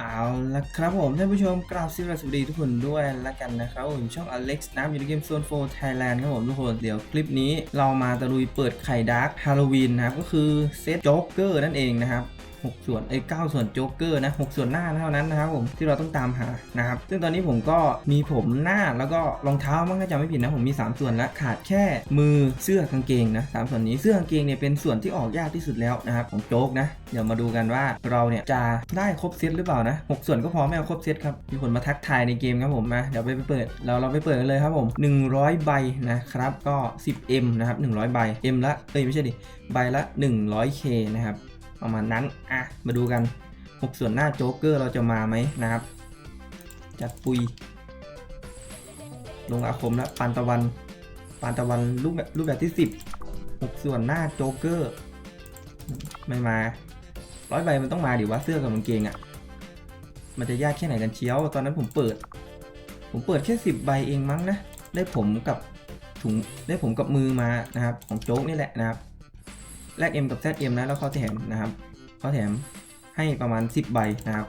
เอาละครับผมท่านผู้ชมกราบสวัสดีทุกคนด้วยละกันนะครับผมช่อง Alex น้ำอยู่ในเกมโซนโฟไทยแลนด์ครับผมทุกคนเดี๋ยวคลิปนี้เรามาตะลุยเปิดไข่ดาร์กฮาโลวีนนะครับ ก็คือเซตโจ๊กเกอร์นั่นเองนะครับ 6 ส่วนไอ้9ส่วนโจ๊กเกอร์นะ6ส่วนหน้าเท่านั้นนะครับผมที่เราต้องตามหานะครับ ซึ่งตอนนี้ผมก็มีผมหน้าแล้วก็รองเท้ามั้งถ้าจำไม่ผิดนะผมมี 3 ส่วนแล้วขาดแค่มือเสื้อกางเกงนะสามส่วนนี้เสื้อกางเกงเนี่ยเป็นส่วนที่ออกยากที่สุดแล้วนะครับของโจ๊กนะเดี๋ยวมาดูกันว่าเราเนี่ยจะได้ครบเซตหรือเปล่านะ6ส่วนก็พอไม่เอาครบเซตครับมีคนมาทักทายในเกมครับผมมาเดี๋ยวไปเปิดเราเราไปเปิดกันเลยครับผม 100 ใบนะครับก็ 10M นะครับ100 ใบ M ละเอ้ยไม่ใช่ดิใบละ 100K นะครับ ประมาณนั้น อะ มาดูกัน 6 ส่วนหน้าโจ๊กเกอร์เราจะมาไหมนะครับ จัดปุย ลงอาคมแล้วปานตะวัน ปานตะวันรูปแบบรูปแบบที่ 10 6 ส่วนหน้าโจ๊กเกอร์ ไม่มา ร้อยใบมันต้องมาดิว่าเสื้อกับกางเกงอะ่ะ มันจะยากแค่ไหนกันเชียว ตอนนั้นผมเปิด ผมเปิดแค่ 10 ใบเองมั้งนะ ได้ผมกับถุง ได้ผมกับมือมานะครับ ของโจ๊กนี่แหละนะครับ แลก M กับ ZM นะ แล้วเขาแถมนะครับเขาแถมให้ประมาณ 10 ใบนะครับ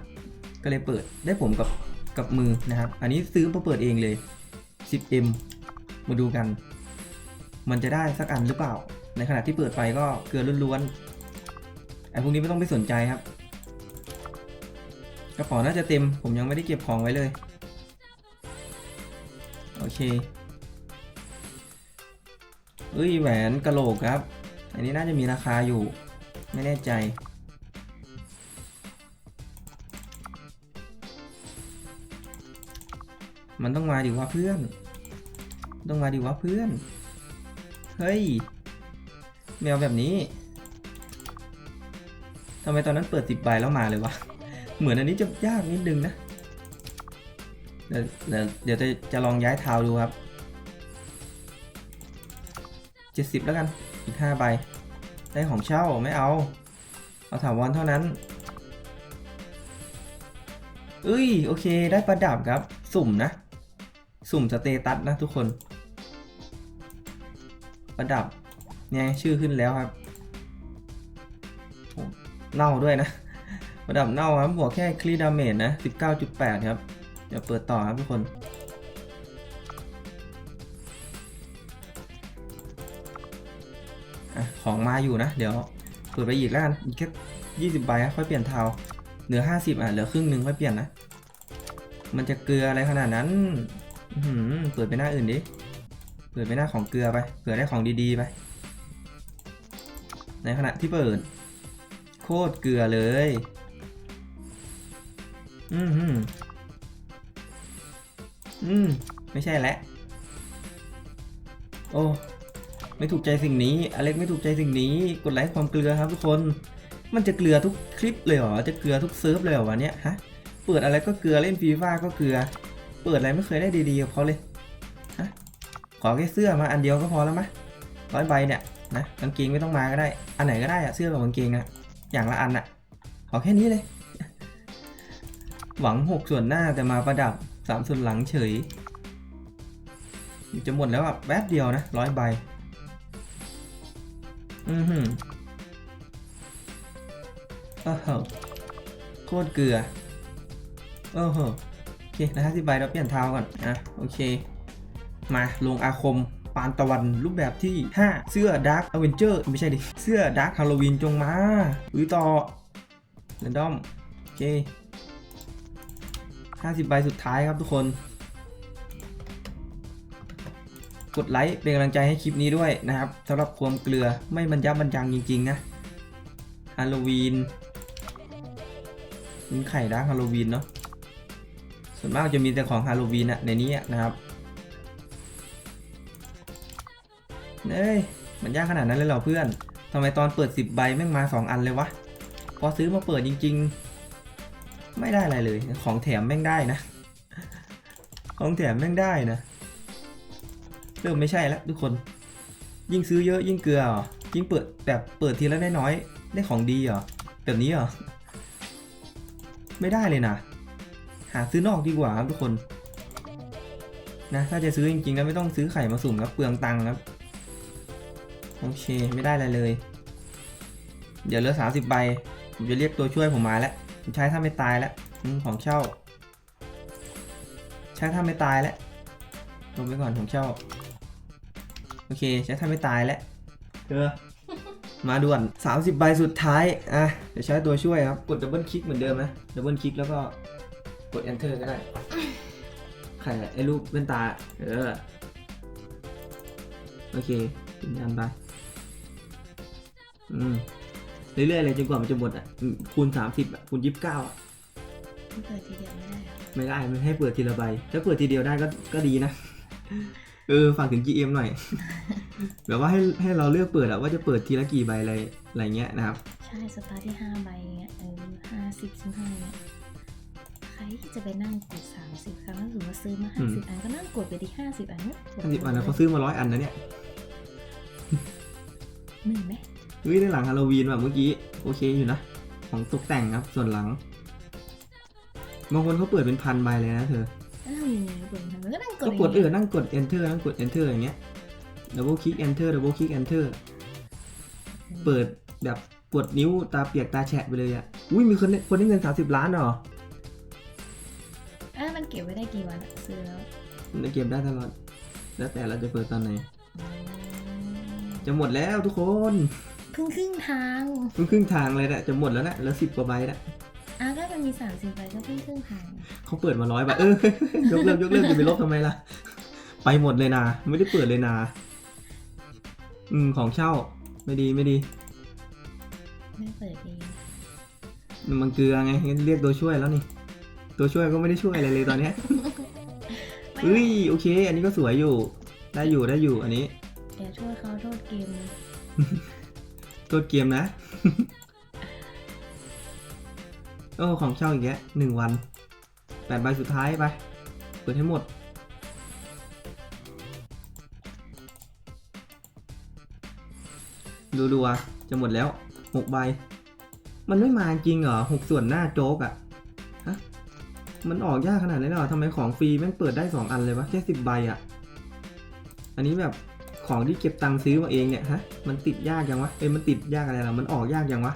ก็เลยเปิดได้ผมกับกับมือนะครับ อันนี้ซื้อมาเปิดเองเลย 10M มาดูกัน มันจะได้สักอันหรือเปล่า ในขณะที่เปิดไปก็เกลือล้วนๆไอ้พวกนี้ไม่ต้องไปสนใจครับกระเป๋าน่าจะเต็ม ผมยังไม่ได้เก็บของไว้เลย โอเคเอ้ยแหวนกะโหลกครับ อันนี้น่าจะมีราคาอยู่ ไม่แน่ใจ มันต้องมาดิว่าเพื่อน ต้องมาดิว่าเพื่อน เฮ้ย แมวแบบนี้ทำไมตอนนั้นเปิดสิบใบแล้วมาเลยวะ เหมือนอันนี้จะยากนิดนึงนะ เดี๋ยวเดี๋ยวเดี๋ยวจะจะลองย้ายเท้าดูครับ เจ็ดสิบแล้วกัน อีกห้าใบ ได้ของเช่าไม่เอา เอาถาวรเท่านั้นเอ้ย โอเค ได้ประดับครับ สุ่มนะ สุ่มสเตตัสนะทุกคน ประดับ เนี่ย ชื่อขึ้นแล้วครับ เน่าด้วยนะ ประดับเน่าครับบวกแค่คลีดาเมจนะ 19.8 ครับ เดี๋ยวเปิดต่อครับทุกคน ของมาอยู่นะ เดี๋ยวเปิดไปอีกแล้วกันอีกแค่ยี่สิบใบค่อยเปลี่ยนเทาเหลือห้าสิบอะเหลือครึ่งหนึ่งค่อยเปลี่ยนนะ มันจะเกลืออะไรขนาดนั้นอื้อหือเปิดไปหน้าอื่นดิเปิดไปหน้าของเกลือไปเผื่อได้ของดีๆไป ในขณะที่เปิด โคตรเกลือเลย อืมอืมอืมไม่ใช่แล้วโอ้ ไม่ถูกใจสิ่งนี้ อเล็กไม่ถูกใจสิ่งนี้ กดไลค์ความเกลือครับทุกคน มันจะเกลือทุกคลิปเลยเหรอ จะเกลือทุกเซิร์ฟเลยเหรอวะเนี่ยฮะ เปิดอะไรก็เกลือเล่นฟีฟ่าก็เกลือ เปิดอะไรไม่เคยได้ดีๆกับเขาเลย ฮะ ขอแค่เสื้อมาอันเดียวก็พอแล้วมะร้อยใบเนี่ยนะกางเกงไม่ต้องมาก็ได้ อันไหนก็ได้อะเสื้อกับกางเกงอะอย่างละอันอะขอแค่นี้เลย หวังหกส่วนหน้าแต่มาประดับสามส่วนหลังเฉย จะหมดแล้วอะแป๊บเดียวนะร้อยใบ อือหือโอ้โหโคตรเกลือ โอ้โห โอเคนะฮะที่ใบเราเปลี่ยนเท้าก่อน อะ โอเค มาลงอาคมปานตะวันรูปแบบที่ 5 เสื้อดาร์ a อเวนเจอร์ไม่ใช่ดิ เสื้อดาร์ a ฮาโลวีนจงมาอุ้ยต่อเรนดอม โอเค 50 ใบสุดท้ายครับทุกคน กดไลค์เป็นกำลังใจให้คลิปนี้ด้วยนะครับสำหรับความเกลือไม่บรรยับบรรยังจริงๆนะฮาโลวีนเป็นไข่ดาร์กฮาโลวีนเนาะส่วนมากจะมีแต่ของฮาโลวีนอะในนี้นะครับเอ้ยมันยากขนาดนั้นเลยเหรอเพื่อนทำไมตอนเปิด 10 ใบแม่งมา 2 อันเลยวะ พอซื้อมาเปิดจริง ๆ ไม่ได้อะไรเลย ของแถมแม่งได้นะ ของแถมแม่งได้นะ เริ่มไม่ใช่แล้วทุกคน ยิ่งซื้อเยอะยิ่งเกลือเหรอยิ่งเปิดแบบเปิดทีละน้อยได้ของดีเหรอแบบนี้เหรอไม่ได้เลยนะ หาซื้อนอกดีกว่าครับทุกคนนะถ้าจะซื้อจริงๆแล้วไม่ต้องซื้อไข่มาสุ่มครับเปลืองตังค์ครับโอเคไม่ได้อะไรเลย เดี๋ยวเหลือสามสิบใบผมจะเรียกตัวช่วยผมมาแล้วผมใช้ถ้าไม่ตายแล้วของเช่า ใช้ถ้าไม่ตายแล้วลงไปก่อนของเช่า โอเคใช้ถ้าไม่ตายแล้วเออมาด่วน 30 ใบสุดท้าย อะ เดี๋ยวใช้ตัวช่วยครับ กดดับเบิลคลิกเหมือนเดิมนะดับเบิลคลิกแล้วก็กด enter ก็ได้ ใครอะไอ้รูปเป็นตา เออ โอเคยืนยันไป อืม เรื่อยๆเลยจนกว่ามันจะหมดอะอืมคูณ 30 อะ คูณ 29 อะมันเปิดทีเดียวไม่ได้เหรอไม่ได้ไม่ให้เปิดทีละใบ ถ้าเปิดทีเดียวได้ก็ก็ดีนะ เออฝากถึง GM หน่อย แบบว่าให้ให้เราเลือกเปิดอะว่าจะเปิดทีละกี่ใบอะไรอะไรเงี้ยนะครับ ใช่สตาร์ทที่ห้าใบเงี้ยเออห้าสิบสิบห้าเงี้ยใครที่จะไปนั่งกดสามสิบครั้งถ้าสมมติว่าซื้อมาอืห้าม สิบอันก็นั่งกดไปที่ห้าสิบอันเนี้ยห้าสิบอันนะเขาซื้อมาร้อยอันนะเนี่ยหนึ่งไหมเฮ้ยในหลังฮาโลวีนแบบเมื่อกี้ โอเคอยู่นะ ของตกแต่งครับส่วนหลังบางคนเขาเปิดเป็นพันใบเลยนะเธอ แล้วทำยังไงกดมันก็นั่งกดก็กดเออนั่งกด enter นั่งกด enter อย่างเงี้ย double click enter double click enter เปิดแบบกดนิ้วตาเปียกตาแฉะไปเลยอะ อุ้ยมีคนได้คนได้เงิน 30 ล้านเหรออะมันเก็บไว้ได้กี่วันอะซื้อแล้วมันเก็บได้ตลอด แล้วแต่เราจะเปิดตอนไหนอืมจะหมดแล้วทุกคน ครึ่งครึ่งทางเพิ่งครึ่งทางเลยนะจะหมดแล้วนะเหลือสิบกว่าใบแล้ว อะถ้ามันมีสามสิบใบก็ครึ่งครึ่งทางเขาเปิดมาร้อยใบเออยกเลิกยกเลิกจะไปลบทำไมล่ะ ไปหมดเลยนะไม่ได้เปิดเลยนะอืมของเช่า ไม่ดีไม่ดี ไม่เปิดเองมันเกลือไงงั้นเรียกตัวช่วยแล้วนี่ ตัวช่วยก็ไม่ได้ช่วยอะไรเลยตอนเนี้ยไม่เฮ้ยโอเค อันนี้ก็สวยอยู่ ได้อยู่ได้อยู่อันนี้เดี๋ยวโทษเขาโทษเกมเลยตัวเกมนะ โอ้ของเช่าอีกแล้วหนึ่งวันแปดใบสุดท้ายไป เปิดให้หมด ดูดูอะจะหมดแล้วหกใบ มันไม่มาจริงเหรอหกส่วนหน้าโจ๊กอะฮะมันออกยากขนาดนี้เหรอทำไมของฟรีแม่งเปิดได้สองอันเลยวะแค่สิบใบอะอันนี้แบบของที่เก็บตังค์ซื้อมาเองเนี่ยฮะ มันติดยากยังวะ เอ้ยมันติดยากอะไรล่ะ มันออกยากยังวะ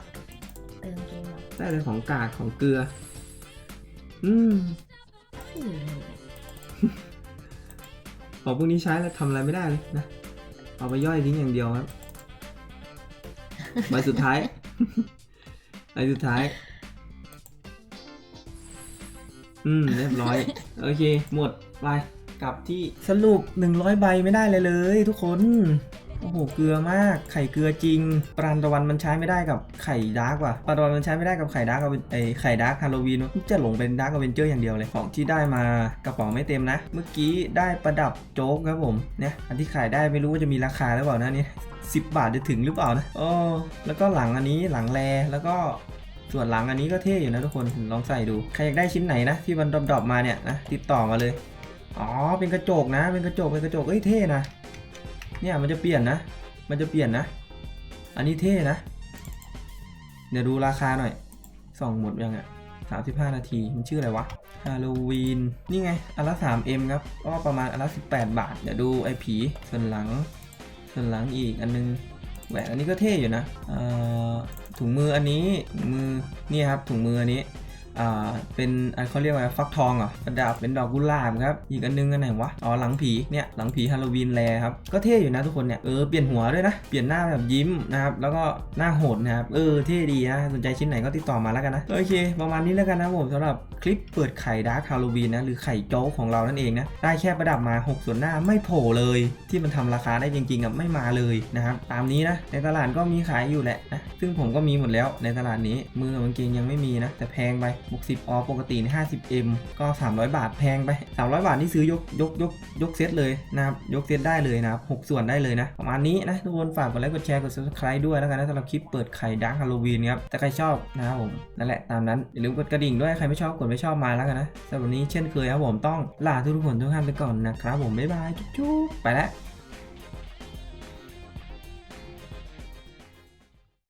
เติมเกมเหรอได้แต่ของกากของเกลือ อืมอืมของพวกนี้ใช้แล้วทำอะไรไม่ได้เลยนะ เอาไปย่อยทิ้งอย่างเดียวครับ ใบสุดท้าย ใบสุดท้าย อืม เรียบร้อย โอเค หมด ไป กลับที่สรุป 100 ใบไม่ได้เลยเลย ทุกคน โอ้โห เกลือมาก ไข่เกลือจริง ปรานตะวันมันใช้ไม่ได้กับไข่ดาร์กว่ะ ปรานตะวันมันใช้ไม่ได้กับไข่ดาร์กไอไข่ดาร์กฮาโลวีนจะหลงเป็นดาร์กอเวนเจอร์อย่างเดียวเลย ของที่ได้มากระเป๋าไม่เต็มนะ เมื่อกี้ได้ประดับโจ๊กครับผม เนี่ย อันที่ขายได้ไม่รู้ว่าจะมีราคาหรือเปล่านะเนี่ยสิบาทจะถึงหรือเปล่านะอ๋อแล้วก็หลังอันนี้หลังแลแล้วก็ส่วนหลังอันนี้ก็เท่อยู่นะทุกคนลองใส่ดู ใครอยากได้ชิ้นไหนนะที่มันดรอปมาเนี่ยนะติดต่อมาเลย อ๋อเป็นกระจกนะ เป็นกระจกเป็นกระจกเอ้ยเท่นะ เนี่ยมันจะเปลี่ยนนะ มันจะเปลี่ยนนะ อันนี้เท่นะ เดี๋ยวดูราคาหน่อยส่องหมดยังอะ35 นาที มันชื่ออะไรวะฮาโลวีน นี่ไง อันละ 3M ครับ ก็ประมาณอันละ 18 บาท เดี๋ยวดูไอ้ผีส่วนหลัง ส่วนหลังอีกอันนึง แหวนอันนี้ก็เท่อยู่นะอ่อถุงมืออันนี้มือ นี่ครับถุงมืออันนี้ อ่าเป็นอันเขาเรียกว่าฟักทองเหรอประดับเป็นดอกกุหลาบครับอีกอันนึงอันไหนวะอ๋อหลังผีเนี่ยหลังผีฮาโลวีนแลครับก็เท่อยู่นะทุกคนเนี่ยเออเปลี่ยนหัวด้วยนะเปลี่ยนหน้าแบบยิ้มนะครับแล้วก็หน้าโหดนะครับเออเท่ดีนะสนใจชิ้นไหนก็ติดต่อมาแล้วกันนะโอเค ประมาณนี้แล้วกันนะผมสำหรับคลิปเปิดไข่ดาร์คฮาโลวีนนะหรือไข่โจ๊กของเรานั่นเองนะได้แค่ประดับมา 6 ส่วนหน้าไม่โผล่เลย ที่มันทำราคาได้จริงๆอะไม่มาเลยนะครับตามนี้นะในตลาดก็มีขายอยู่แหละนะซึ่งผมก็มีหมดแล้วในตลาดนี้มือกับกางเกงยังไม่มีนะแต่แพงไปบวก10ออปกติใน 50m ก็ 300 บาทแพงไป 300 บาทนี่ซื้อยกยกยกยกเซตเลยนะครับยกเซตได้เลยนะครับ6ส่วนได้เลยนะ ประมาณนี้นะทุกคนฝากกดไลค์กดแชร์กด subscribe ด้วยแล้วกันนะสำหรับคลิปเปิดไข่ดักฮาโลวีนครับแต่ใครชอบนะครับผมนั่นแหละตามนั้นอย่าลืมกดกระดิ่งด้วยใครไม่ชอบกดไม่ชอบมาแล้วกันนะสำหรับวันนี้เช่นเคยครับผมต้องลาทุกทุกคนทุกท่านไปก่อนนะครับผมบ๊ายบายจุ๊บๆไปแล้ว